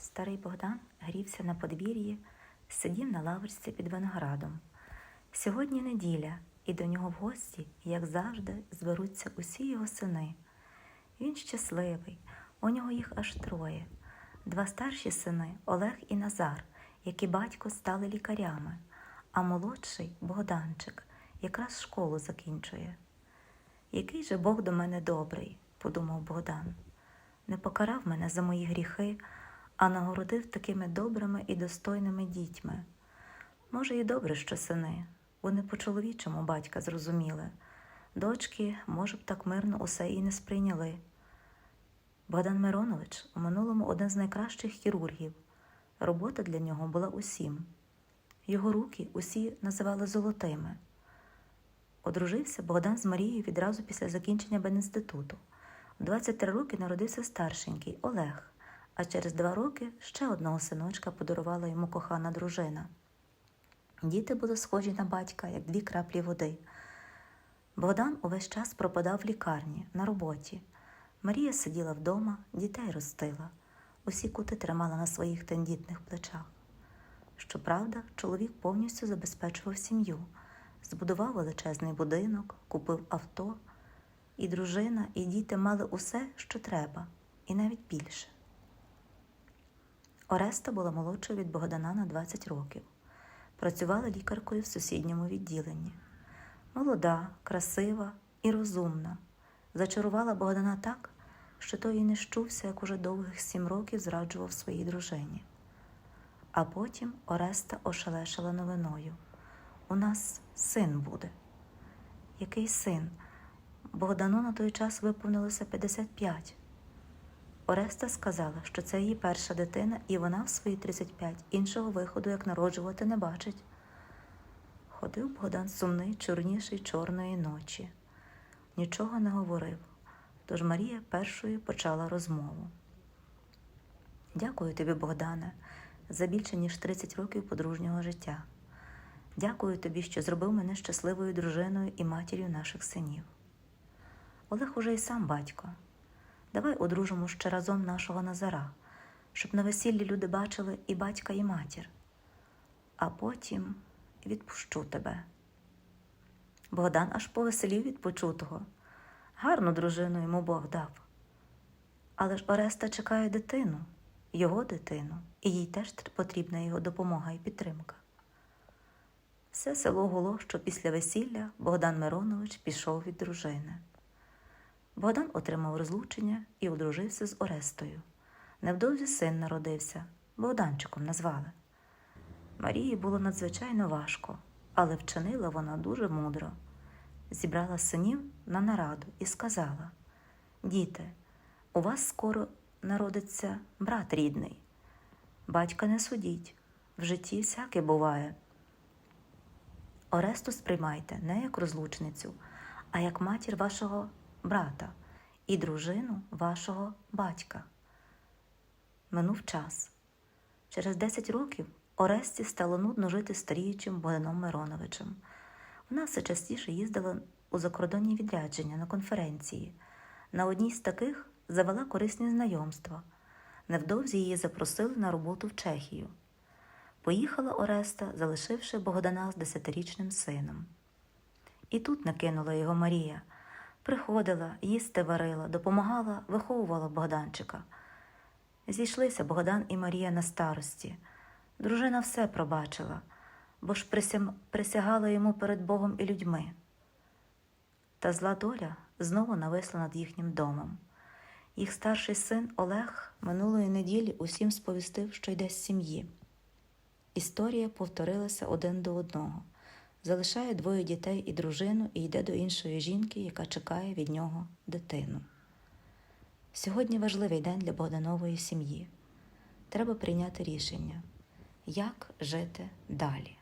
Старий Богдан грівся на подвір'ї, сидів на лавочці під виноградом. Сьогодні неділя, і до нього в гості, як завжди, зберуться усі його сини. Він щасливий, у нього їх аж троє. Два старші сини Олег і Назар, які батько стали лікарями, а молодший Богданчик якраз школу закінчує. Який же Бог до мене добрий, подумав Богдан. Не покарав мене за мої гріхи, а нагородив такими добрими і достойними дітьми. Може, і добре, що сини, вони по-чоловічому батька зрозуміли. Дочки, може б, так мирно усе і не сприйняли. Богдан Миронович у минулому один з найкращих хірургів. Робота для нього була усім. Його руки усі називали золотими. Одружився Богдан з Марією відразу після закінчення бедінституту. У 23 роки народився старшенький Олег, а через два роки ще одного синочка подарувала йому кохана дружина. Діти були схожі на батька, як дві краплі води. Богдан увесь час пропадав в лікарні на роботі. Марія сиділа вдома, дітей ростила, усі кути тримала на своїх тендітних плечах. Щоправда, чоловік повністю забезпечував сім'ю, збудував величезний будинок, купив авто, і дружина, і діти мали усе, що треба, і навіть більше. Ореста була молодшою від Богдана на 20 років. Працювала лікаркою в сусідньому відділенні. Молода, красива і розумна. Зачарувала Богдана так, що той і не щувся, як уже довгих сім років зраджував своїй дружині. А потім Ореста ошелешила новиною. У нас син буде. Який син? Богдану на той час виповнилося 55. Ореста сказала, що це її перша дитина, і вона в свої 35 іншого виходу, як народжувати, не бачить. Ходив Богдан сумний, чорніший чорної ночі. Нічого не говорив, тож Марія першою почала розмову. Дякую тобі, Богдане, за більше ніж 30 років подружнього життя. Дякую тобі, що зробив мене щасливою дружиною і матір'ю наших синів. Олег уже й сам батько. Давай одружимо ще разом нашого Назара, щоб на весіллі люди бачили і батька, і матір. А потім відпущу тебе. Богдан аж повеселів від почутого. Гарну дружину йому Бог дав. Але ж Ореста чекає дитину, його дитину, і їй теж потрібна його допомога і підтримка. Все село гуло, що після весілля Богдан Миронович пішов від дружини. Богдан отримав розлучення і одружився з Орестою. Невдовзі син народився, Богданчиком назвали. Марії було надзвичайно важко, але вчинила вона дуже мудро. Зібрала синів на нараду і сказала: Діти, у вас скоро народиться брат рідний. Батька не судіть, в житті всяке буває. Оресту сприймайте не як розлучницю, а як матір вашого брата і дружину вашого батька. Минув час. Через 10 років Оресті стало нудно жити старіючим Богданом Мироновичем. Вона все частіше їздила у закордонні відрядження на конференції. На одній з таких завела корисні знайомства. Невдовзі її запросили на роботу в Чехію. Поїхала Ореста, залишивши Богдана з десятирічним сином. І тут накинула його Марія. Приходила, їсти варила, допомагала, виховувала Богданчика. Зійшлися Богдан і Марія на старості. Дружина все пробачила, бо ж присягала йому перед Богом і людьми. Та зла доля знову нависла над їхнім домом. Їх старший син Олег минулої неділі усім сповістив, що йде з сім'ї. Історія повторилася один до одного. Залишає двоє дітей і дружину і йде до іншої жінки, яка чекає від нього дитину. Сьогодні важливий день для Богданової сім'ї. Треба прийняти рішення, як жити далі.